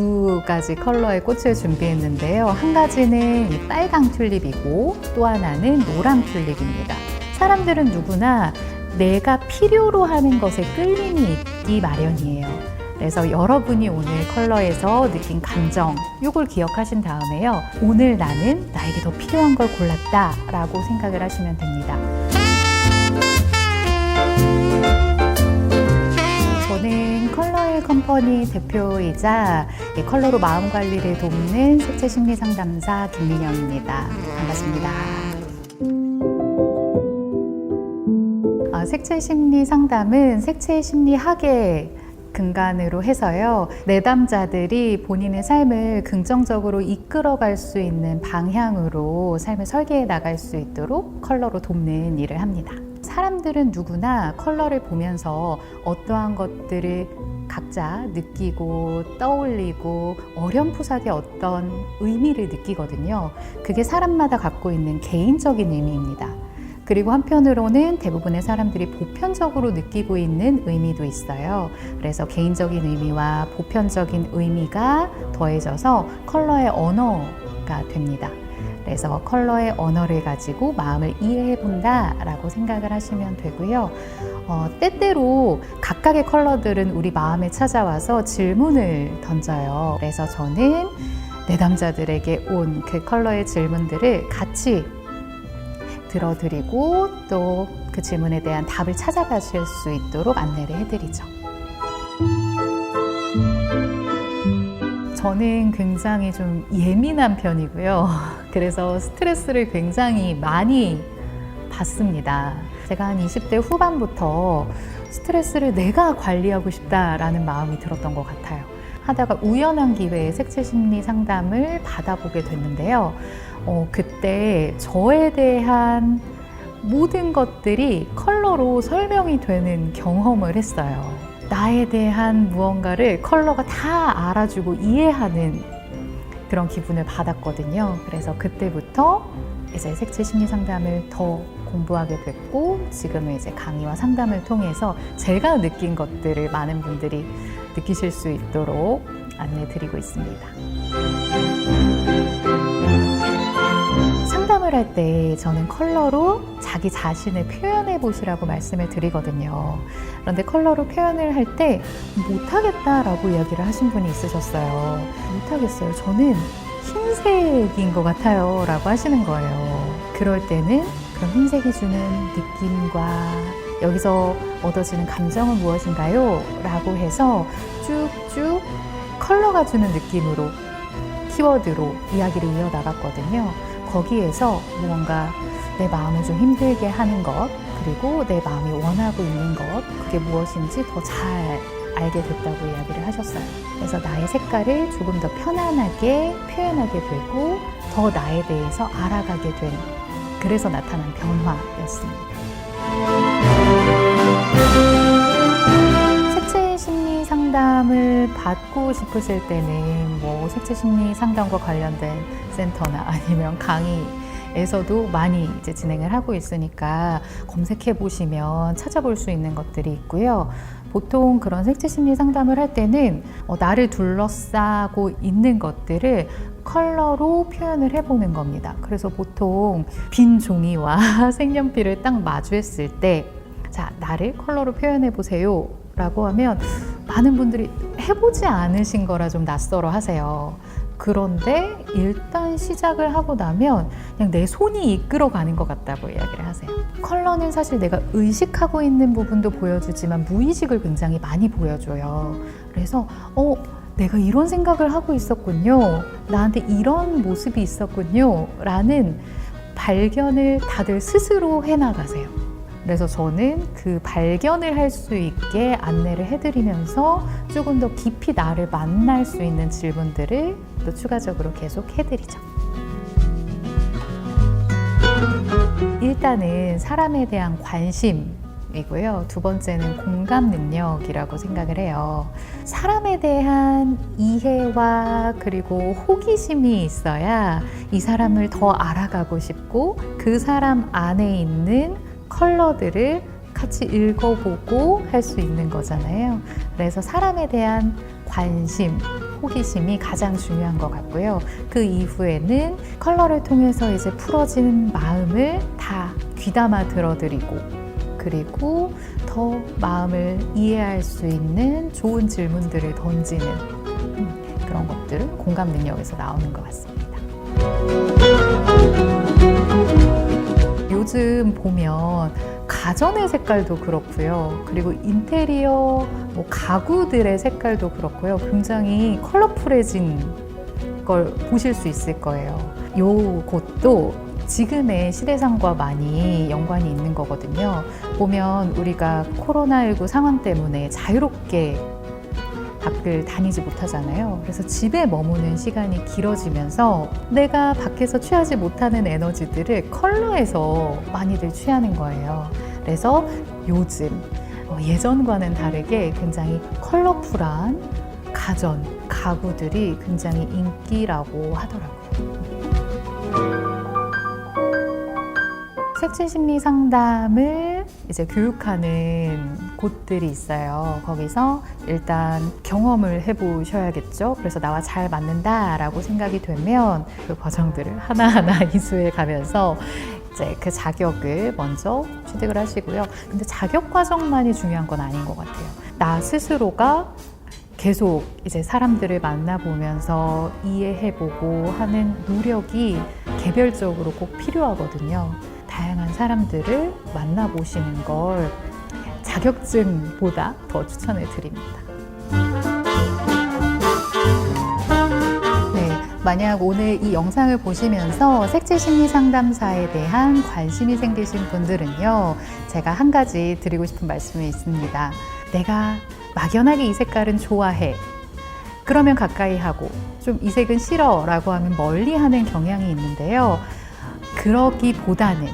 두 가지 컬러의 꽃을 준비했는데요. 한 가지는 이 빨강 튤립이고 또 하나는 노랑 튤립입니다. 사람들은 누구나 내가 필요로 하는 것에 끌림이 있기 마련이에요. 그래서 여러분이 오늘 컬러에서 느낀 감정, 이걸 기억하신 다음에요. 오늘 나는 나에게 더 필요한 걸 골랐다 라고 생각을 하시면 됩니다. 저는 컴퍼니 대표이자 이 컬러로 마음 관리를 돕는 색채 심리 상담사 김민영입니다. 반갑습니다. 아, 색채 심리 상담은 색채 심리학의 근간으로 해서요. 내담자들이 본인의 삶을 긍정적으로 이끌어갈 수 있는 방향으로 삶을 설계해 나갈 수 있도록 컬러로 돕는 일을 합니다. 사람들은 누구나 컬러를 보면서 어떠한 것들을 각자 느끼고 떠올리고 어렴풋하게 어떤 의미를 느끼거든요. 그게 사람마다 갖고 있는 개인적인 의미입니다. 그리고 한편으로는 대부분의 사람들이 보편적으로 느끼고 있는 의미도 있어요. 그래서 개인적인 의미와 보편적인 의미가 더해져서 컬러의 언어가 됩니다. 그래서 컬러의 언어를 가지고 마음을 이해해 본다라고 생각을 하시면 되고요. 어, 때때로 각각의 컬러들은 우리 마음에 찾아와서 질문을 던져요. 그래서 저는 내담자들에게 온 그 컬러의 질문들을 같이 들어드리고 또 그 질문에 대한 답을 찾아가실 수 있도록 안내를 해드리죠. 저는 굉장히 좀 예민한 편이고요. 그래서 스트레스를 굉장히 많이 받습니다. 제가 한 20대 후반부터 스트레스를 내가 관리하고 싶다라는 마음이 들었던 것 같아요. 하다가 우연한 기회에 색채 심리 상담을 받아보게 됐는데요. 어, 그때 저에 대한 모든 것들이 컬러로 설명이 되는 경험을 했어요. 나에 대한 무언가를 컬러가 다 알아주고 이해하는 그런 기분을 받았거든요. 그래서 그때부터 이제 색채 심리 상담을 더 공부하게 됐고 지금은 이제 강의와 상담을 통해서 제가 느낀 것들을 많은 분들이 느끼실 수 있도록 안내 드리고 있습니다. 할 때 저는 컬러로 자기 자신을 표현해 보시라고 말씀을 드리거든요. 그런데 컬러로 표현을 할 때 못하겠다라고 이야기를 하신 분이 있으셨어요. 못하겠어요. 저는 흰색인 것 같아요. 라고 하시는 거예요. 그럴 때는 그럼 흰색이 주는 느낌과 여기서 얻어지는 감정은 무엇인가요? 라고 해서 쭉쭉 컬러가 주는 느낌으로 키워드로 이야기를 이어나갔거든요. 거기에서 무언가 내 마음을 좀 힘들게 하는 것, 그리고 내 마음이 원하고 있는 것, 그게 무엇인지 더 잘 알게 됐다고 이야기를 하셨어요. 그래서 나의 색깔을 조금 더 편안하게 표현하게 되고, 더 나에 대해서 알아가게 된, 그래서 나타난 변화였습니다. 상담을 받고 싶으실 때는 뭐 색채 심리 상담과 관련된 센터나 아니면 강의 에서도 많이 이제 진행을 하고 있으니까 검색해 보시면 찾아볼 수 있는 것들이 있고요. 보통 그런 색채 심리 상담을 할 때는 어, 나를 둘러싸고 있는 것들을 컬러로 표현을 해보는 겁니다. 그래서 보통 빈 종이와 색연필을 딱 마주했을 때, 자, 나를 컬러로 표현해 보세요. 라고 하면 많은 분들이 해보지 않으신 거라 좀 낯설어 하세요. 그런데 일단 시작을 하고 나면 그냥 내 손이 이끌어 가는 것 같다고 이야기를 하세요. 컬러는 사실 내가 의식하고 있는 부분도 보여주지만 무의식을 굉장히 많이 보여줘요. 그래서, 어, 내가 이런 생각을 하고 있었군요. 나한테 이런 모습이 있었군요. 라는 발견을 다들 스스로 해나가세요. 그래서 저는 그 발견을 할 수 있게 안내를 해드리면서 조금 더 깊이 나를 만날 수 있는 질문들을 또 추가적으로 계속 해드리죠. 일단은 사람에 대한 관심 이고요. 두 번째는 공감 능력이라고 생각을 해요. 사람에 대한 이해와 그리고 호기심이 있어야 이 사람을 더 알아가고 싶고 그 사람 안에 있는 컬러들을 같이 읽어보고 할 수 있는 거잖아요. 그래서 사람에 대한 관심, 호기심이 가장 중요한 것 같고요. 그 이후에는 컬러를 통해서 이제 풀어진 마음을 다 귀담아 들어드리고 그리고 더 마음을 이해할 수 있는 좋은 질문들을 던지는 음, 그런 것들은 공감 능력에서 나오는 것 같습니다. 요즘 보면 가전의 색깔도 그렇고요. 그리고 인테리어 뭐 가구들의 색깔도 그렇고요. 굉장히 컬러풀해진 걸 보실 수 있을 거예요. 요 곳도 지금의 시대상과 많이 연관이 있는 거거든요. 보면 우리가 코로나19 상황 때문에 자유롭게 밖을 다니지 못하잖아요. 그래서 집에 머무는 시간이 길어지면서 내가 밖에서 취하지 못하는 에너지들을 컬러에서 많이들 취하는 거예요. 그래서 요즘 어, 예전과는 다르게 굉장히 컬러풀한 가전, 가구들이 굉장히 인기라고 하더라고요. 색칠 심리 상담을 이제 교육하는 곳들이 있어요. 거기서 일단 경험을 해보셔야겠죠. 그래서 나와 잘 맞는다라고 생각이 되면 그 과정들을 하나하나 이수해 가면서 이제 그 자격을 먼저 취득을 하시고요. 근데 자격 과정만이 중요한 건 아닌 것 같아요. 나 스스로가 계속 이제 사람들을 만나보면서 이해해보고 하는 노력이 개별적으로 꼭 필요하거든요. 다양한 사람들을 만나보시는 걸 자격증보다 더 추천을 드립니다. 네, 만약 오늘 이 영상을 보시면서 색칠 심리 상담사에 대한 관심이 생기신 분들은요, 제가 한 가지 드리고 싶은 말씀이 있습니다. 내가 막연하게 이 색깔은 좋아해. 그러면 가까이 하고, 좀 이 색은 싫어. 라고 하면 멀리 하는 경향이 있는데요. 그러기보다는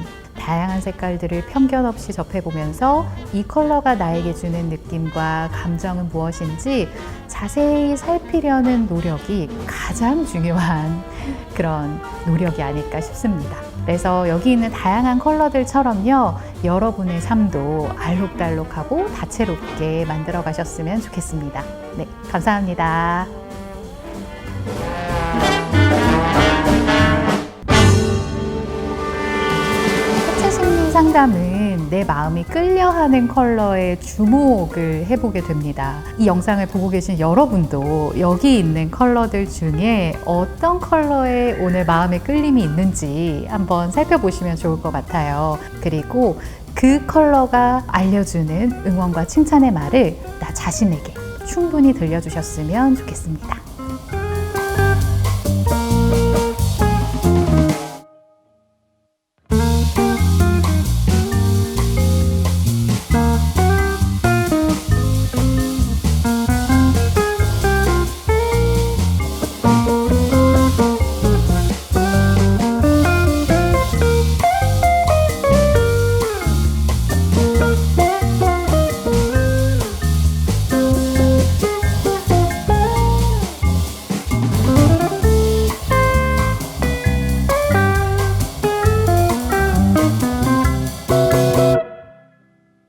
다양한 색깔들을 편견 없이 접해보면서 이 컬러가 나에게 주는 느낌과 감정은 무엇인지 자세히 살피려는 노력이 가장 중요한 그런 노력이 아닐까 싶습니다. 그래서 여기 있는 다양한 컬러들처럼요, 여러분의 삶도 알록달록하고 다채롭게 만들어 가셨으면 좋겠습니다. 네, 감사합니다. 상담은 내 마음이 끌려하는 컬러에 주목을 해보게 됩니다. 이 영상을 보고 계신 여러분도 여기 있는 컬러들 중에 어떤 컬러에 오늘 마음의 끌림이 있는지 한번 살펴보시면 좋을 것 같아요. 그리고 그 컬러가 알려주는 응원과 칭찬의 말을 나 자신에게 충분히 들려주셨으면 좋겠습니다.